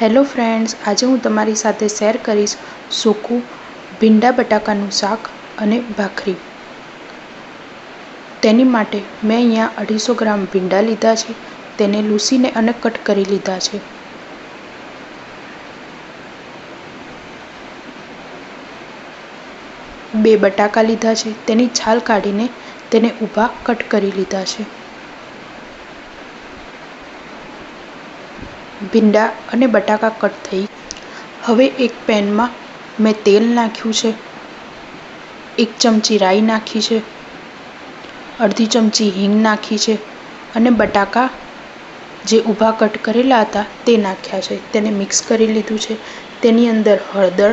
Hello friends, આજે હું તમારી સાથે શેર કરીશ સૂકું ભીંડા બટાકાનું શાક અને ભાખરી. તેની માટે મેં અહીંયા અઢીસો ગ્રામ ભીંડા લીધા છે, તેને લૂસીને અને કટ કરી લીધા છે. બે બટાકા લીધા છે, તેની છાલ કાઢીને તેને ઊભા કટ કરી લીધા છે. ભીંડા અને બટાકા કટ થઈ. હવે એક પેનમાં મેં તેલ નાખ્યું છે. એક ચમચી રાઈ નાખી છે. અડધી ચમચી હિંગ નાખી છે અને બટાકા જે ઊભા કટ કરેલા હતા તે નાખ્યા છે. તેને મિક્સ કરી લીધું છે. તેની અંદર હળદર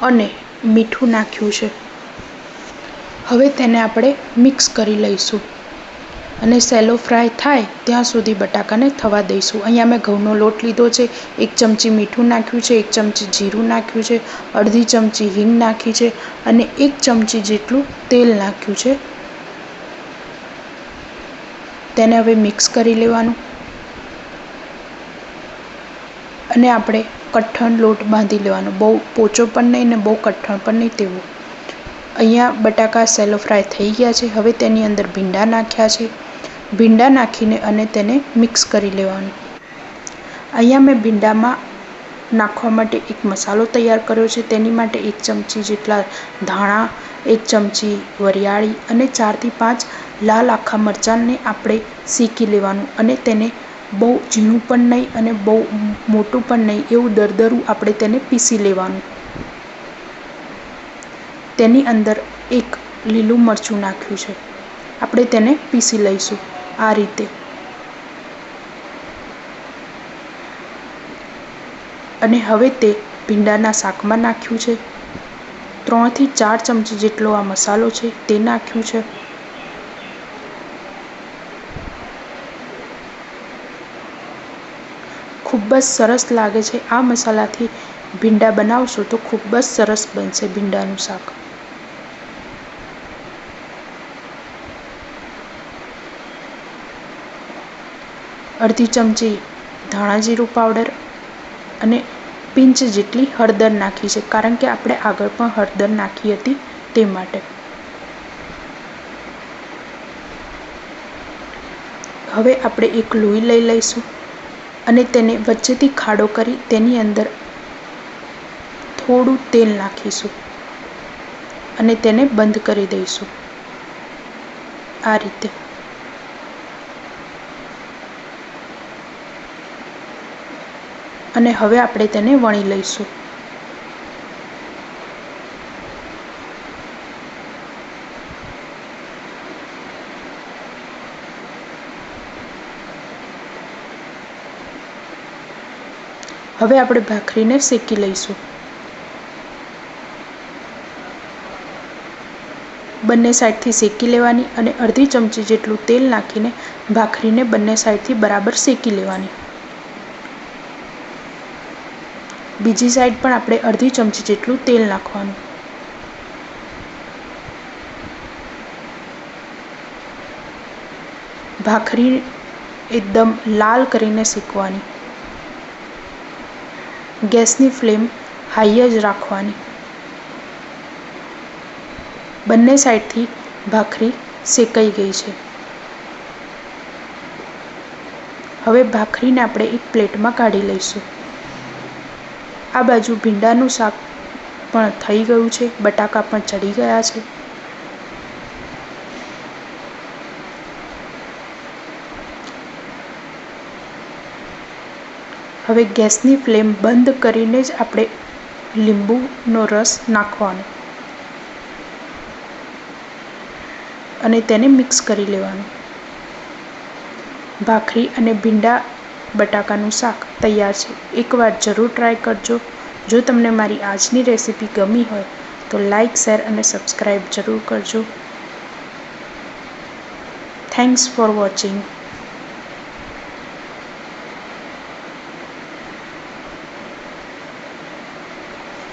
અને મીઠું નાખ્યું છે. હવે તેને આપણે મિક્સ કરી લઈશું. અને સેલો ફ્રાય થાય ત્યાં સુધી બટાકાને થવા દઈશું. અહીંયા મેં ઘઉંનો લોટ લીધો છે, એક ચમચી મીઠું નાખ્યું છે, એક ચમચી જીરું નાખ્યું છે, અડધી ચમચી હિંગ નાખી છે અને એક ચમચી જેટલું તેલ નાખ્યું છે. તેને હવે મિક્સ કરી લેવાનું. અને આપણે કઠણ લોટ બાંધી લેવાનો. બહુ પોચો પણ નહીં ને બહુ કઠણ પણ નહીં તેવું. અહીંયા બટાકા સેલો ફ્રાય થઈ ગયા છે. હવે તેની અંદર ભીંડા નાખ્યા છે. ભીંડા નાખીને અને તેને મિક્સ કરી લેવાનું. અહીંયા મેં ભીંડામાં નાખવા માટે એક મસાલો તૈયાર કર્યો છે. તેની માટે એક ચમચી જેટલા ધાણા, એક ચમચી વરિયાળી અને ચારથી પાંચ લાલ આખા મરચાંને આપણે શેકી લેવાનું અને તેને બહુ ઝીણું પણ નહીં અને બહુ મોટું પણ નહીં એવું દરદરું આપણે તેને પીસી લેવાનું. તેની અંદર એક લીલું મરચું નાખ્યું છે. આપણે તેને પીસી લઈશું. આ રીતે. અને હવે તે ભીંડાના શાકમાં નાખ્યું છે. ત્રણથી ચાર ચમચી જેટલો આ મસાલો છે, તે નાખ્યું છે. ખૂબ જ સરસ લાગે છે આ મસાલાથી. ભીંડા બનાવશો તો ખૂબ જ સરસ બનશે ભીંડાનું શાક. અડધી ચમચી ધાણા જીરું પાવડર અને પિંચ જેટલી હળદર નાખી છે. કારણ કે આપણે આગળ પણ હળદર નાખી હતી તે માટે. હવે આપણે એક લોહી લઈ લઈશું અને તેને વચ્ચેથી ખાડો કરી તેની અંદર થોડું તેલ નાખીશું અને તેને બંધ કરી દઈશું. આ રીતે. અને હવે આપણે તેને વણી લઈશું. હવે આપણે ભાખરીને શેકી લઈશું. બંને સાઈડથી શેકી લેવાની અને અડધી ચમચી જેટલું તેલ નાખીને ભાખરીને બંને સાઈડથી બરાબર શેકી લેવાની. બીજી સાઈડ પણ આપણે અડધી ચમચી જેટલું તેલ નાખવાનું. ભાખરી એકદમ લાલ કરીને શેકવાની. ગેસની ફ્લેમ હાઈ જ રાખવાની. બંને સાઈડથી ભાખરી શેકાઈ ગઈ છે. હવે ભાખરીને આપણે એક પ્લેટમાં કાઢી લઈશું. આ બાજુ ભીંડાનું શાક પણ થઈ ગયું છે, બટાકા પણ ચડી ગયા છે. હવે ગેસની ફ્લેમ બંધ કરીને જ આપણે લીંબુનો રસ નાખવાનો અને તેને મિક્સ કરી લેવાનું. ભાખરી અને ભીંડા બટાકાનું શાક તૈયાર છે. એકવાર જરૂર ટ્રાય કરજો. જો તમને મારી આજની રેસીપી ગમી હોય, તો લાઇક શેર અને સબસ્ક્રાઈબ જરૂર કરજો. Thanks for watching